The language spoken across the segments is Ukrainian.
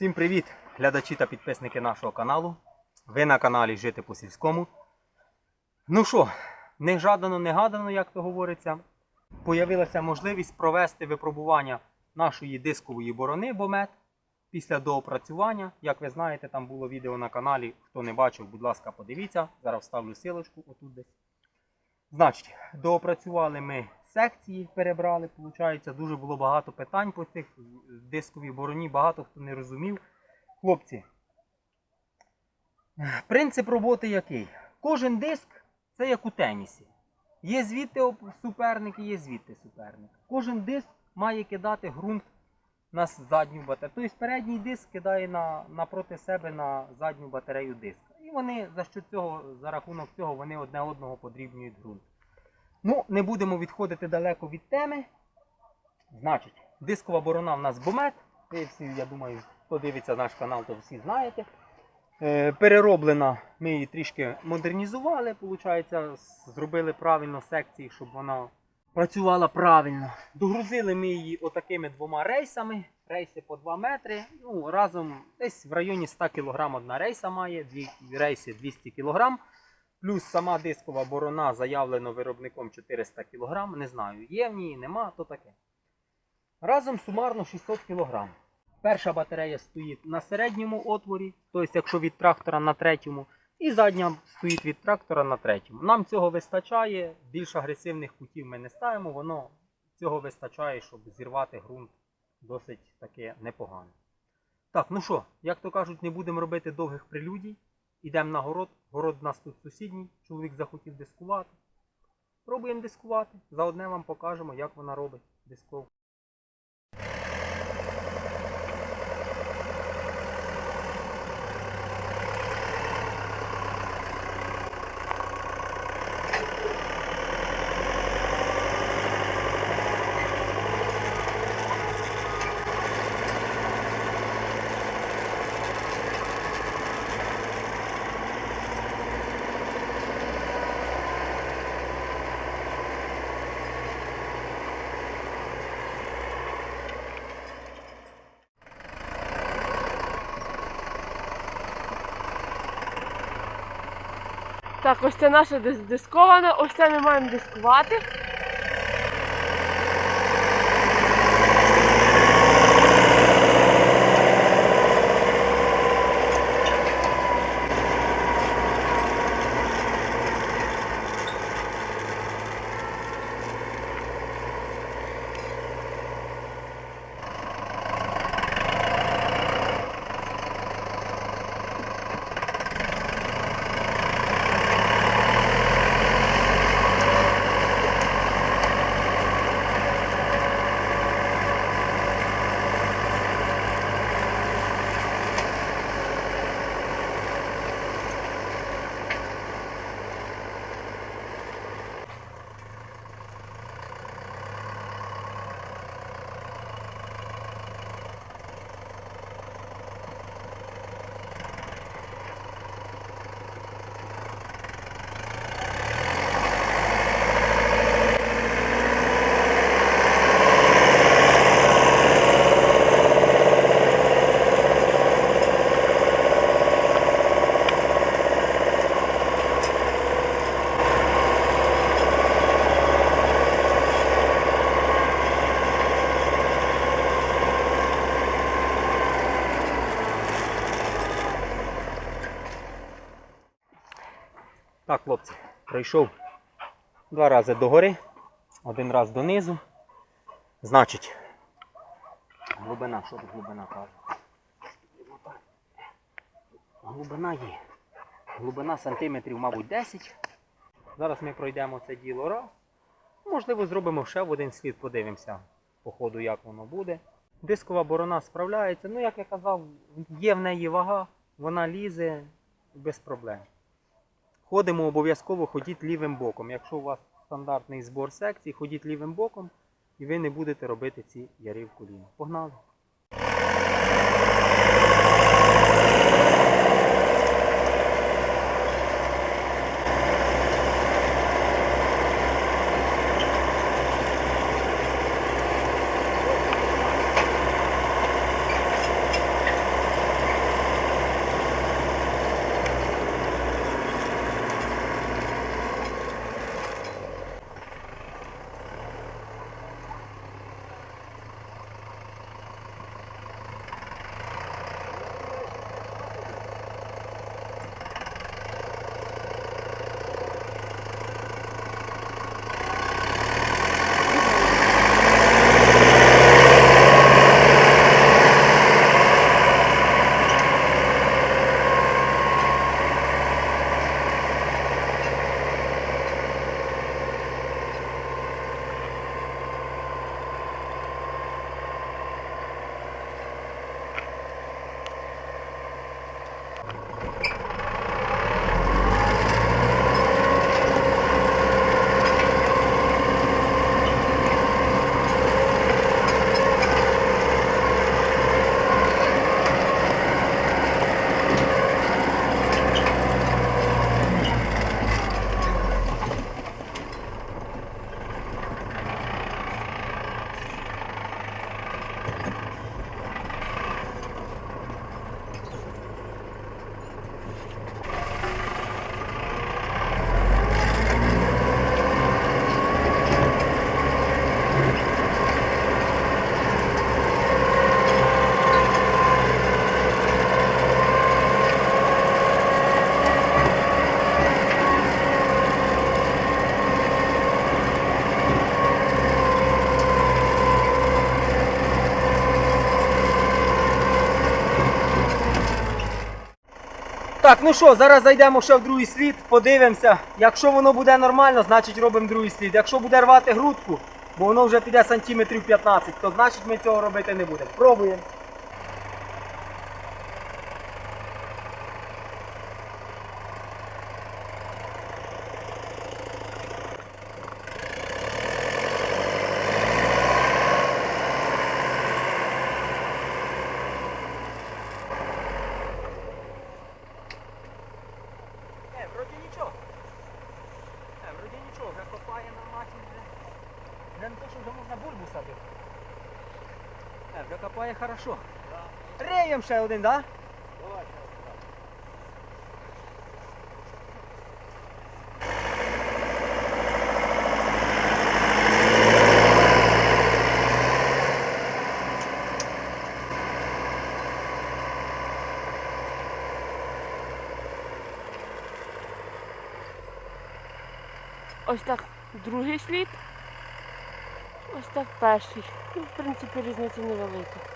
Всім привіт, глядачі та підписники нашого каналу. Ви на каналі Жити по сільському. Ну що, не жадано, не як то говориться. Появилася можливість провести випробування нашої дискової борони Бомет після доопрацювання. Як ви знаєте, там було відео на каналі. Хто не бачив, будь ласка, подивіться. Зараз вставлю силочку отут десь. Значить, доопрацювали ми секції, перебрали. Получається, дуже було багато питань по цих дисковій бороні, багато хто не розумів. Хлопці, принцип роботи який? Кожен диск це як у тенісі. Є звідти суперник і є звідти суперник. Кожен диск має кидати ґрунт на задню батарею. Тобто передній диск кидає на, напроти себе на задню батарею диска. І вони за що цього, за рахунок цього вони одне одного подрібнюють ґрунт. Ну, не будемо відходити далеко від теми. Значить, дискова борона в нас бомет. Ви всі, я думаю, хто дивиться наш канал, то всі знаєте. Е, перероблена, ми її трішки модернізували, виходить, зробили правильно секції, щоб вона працювала правильно. Догрузили ми її отакими двома рейсами. Рейси по 2 метри. Ну, разом десь в районі 100 кг одна рейса має, дві рейси 200 кг. Плюс сама дискова борона заявлено виробником 400 кг. Не знаю, є в ній, нема, то таке. Разом сумарно 600 кг. Перша батарея стоїть на середньому отворі, тобто якщо від трактора на третьому, і задня стоїть від трактора на третьому. Нам цього вистачає, більш агресивних кутів ми не ставимо, воно цього вистачає, щоб зірвати ґрунт досить таки непогано. Так, ну що, як то кажуть, не будемо робити довгих прелюдій. Ідемо на город. Город у нас тут сусідній, чоловік захотів дискувати. Пробуємо дискувати. Заодне вам покажемо, як вона робить дисковку. Так, ось це наша дис- дискована, ось це ми маємо дискувати. Так, хлопці, пройшов два рази догори, один раз донизу. Значить, глибина, що тут глибина каже? Глибина є. Глибина сантиметрів, мабуть, 10. Зараз ми пройдемо це діло раз. Можливо, зробимо ще в один слід, подивимося по ходу, як воно буде. Дискова борона справляється. Ну, як я казав, є в неї вага, вона лізе без проблем. Ходимо обов'язково ходіть лівим боком. Якщо у вас стандартний збор секцій, ходіть лівим боком і ви не будете робити ці яри в коліна. Погнали! Так, ну що, зараз зайдемо ще в другий слід, подивимося. Якщо воно буде нормально, значить робимо другий слід. Якщо буде рвати грудку, бо воно вже піде сантиметрів 15, то значить ми цього робити не будемо. Пробуємо. Е, вроді нічого. Е, вроді нічого, вже копає нормально. Вже, вже не те, що вже можна бульбу садити. Е, вже копає хорошо. Реєм ще один, так? Да? Ось так другий слід. Ось так перший. Ну, в принципі, різниця невелика.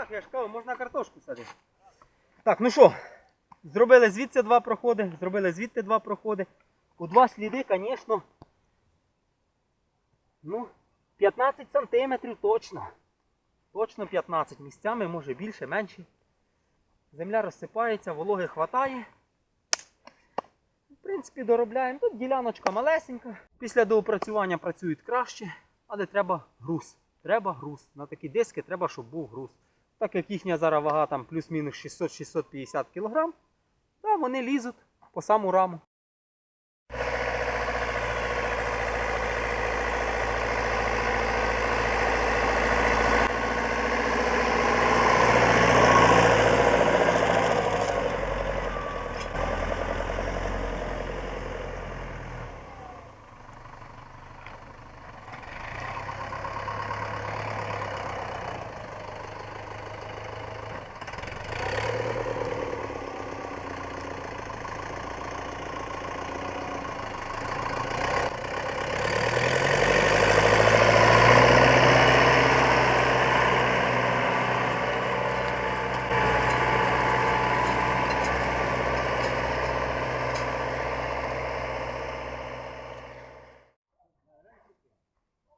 Так, я ж кажу, можна картошку садити. Так, ну що, зробили звідси два проходи, зробили звідти два проходи. У два сліди, звісно, ну, 15 сантиметрів точно. Точно 15 місцями, може більше, менше. Земля розсипається, вологи хватає. В принципі, доробляємо. Тут діляночка малесенька. Після доопрацювання працюють краще, але треба груз. Треба груз. На такі диски треба, щоб був груз. Так як їхня зараз вага там плюс-мінус 600-650 кг, та вони лізуть по саму раму.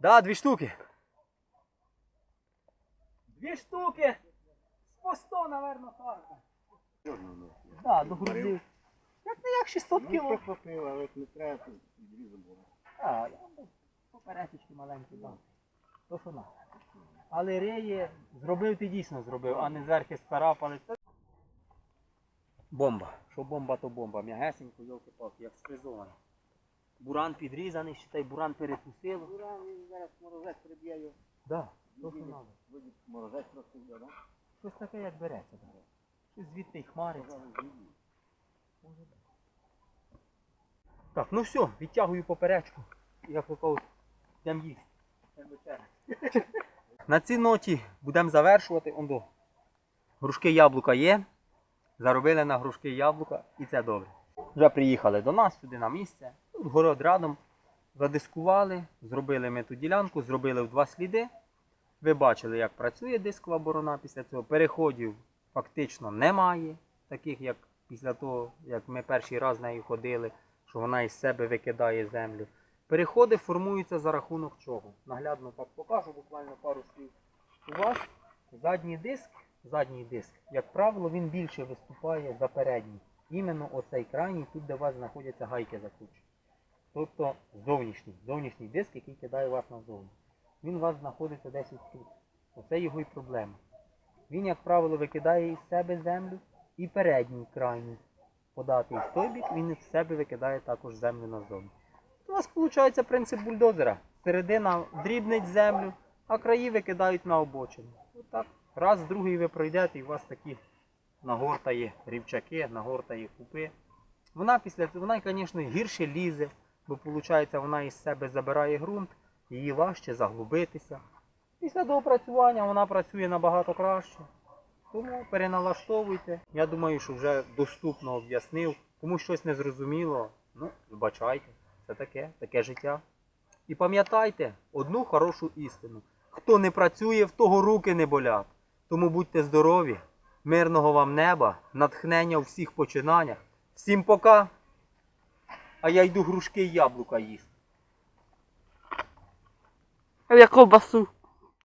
Да, дві штуки. Дві штуки. По 100, напевно, фарка. Да, до груди. Як не як 600 Ну, кіло. прихватив, але не треба дві забори. А, поперечечки маленькі дам. То що на. Але реє зробив ти дійсно зробив, а не зверхи старапали. Бомба. Що бомба, то бомба. М'ягесенько, йолки-палки, як сфризований. Буран підрізаний, считай, буран перекусило. Ура, він зараз морозець приб'є його. Да, то що надо. Морозець просто йде, да? Щось таке, як береться. Да. Щось звідти й хмариться. Так, ну все, відтягую поперечку. Як ви кажуть, йдемо їсти. На цій ноті будемо завершувати. Ондо. Грушки яблука є. Заробили на грушки яблука і це добре. Вже приїхали до нас сюди на місце. Город рядом. Задискували, зробили ми ту ділянку, зробили в два сліди. Ви бачили, як працює дискова борона після цього. Переходів фактично немає, таких як після того, як ми перший раз нею ходили, що вона із себе викидає землю. Переходи формуються за рахунок чого? Наглядно покажу, буквально пару слів. У вас задній диск, задній диск, як правило, він більше виступає за передній. Іменно оцей крайній, тут де у вас знаходяться гайки закручені. Тобто зовнішній, зовнішній диск, який кидає вас назовні. Він у вас знаходиться десь тут. Оце його і проблема. він, як правило, викидає із себе землю і передній крайній податий в той бік, він із себе викидає також землю назовні. У вас виходить принцип бульдозера. Середина дрібнить землю, а краї викидають на обочину. Отак. Раз, другий ви пройдете, і у вас такі нагортає рівчаки, нагортає купи. Вона після вона, звісно, гірше лізе, бо виходить, вона із себе забирає ґрунт, її важче заглубитися. Після доопрацювання вона працює набагато краще. Тому переналаштовуйте. Я думаю, що вже доступно об'яснив. Кому щось не зрозуміло, ну, вибачайте. Це таке, таке життя. І пам'ятайте одну хорошу істину. Хто не працює, в того руки не болять. Тому будьте здорові, мирного вам неба, натхнення у всіх починаннях. Всім пока. А я йду грушки і яблука їсти. Я ковбасу.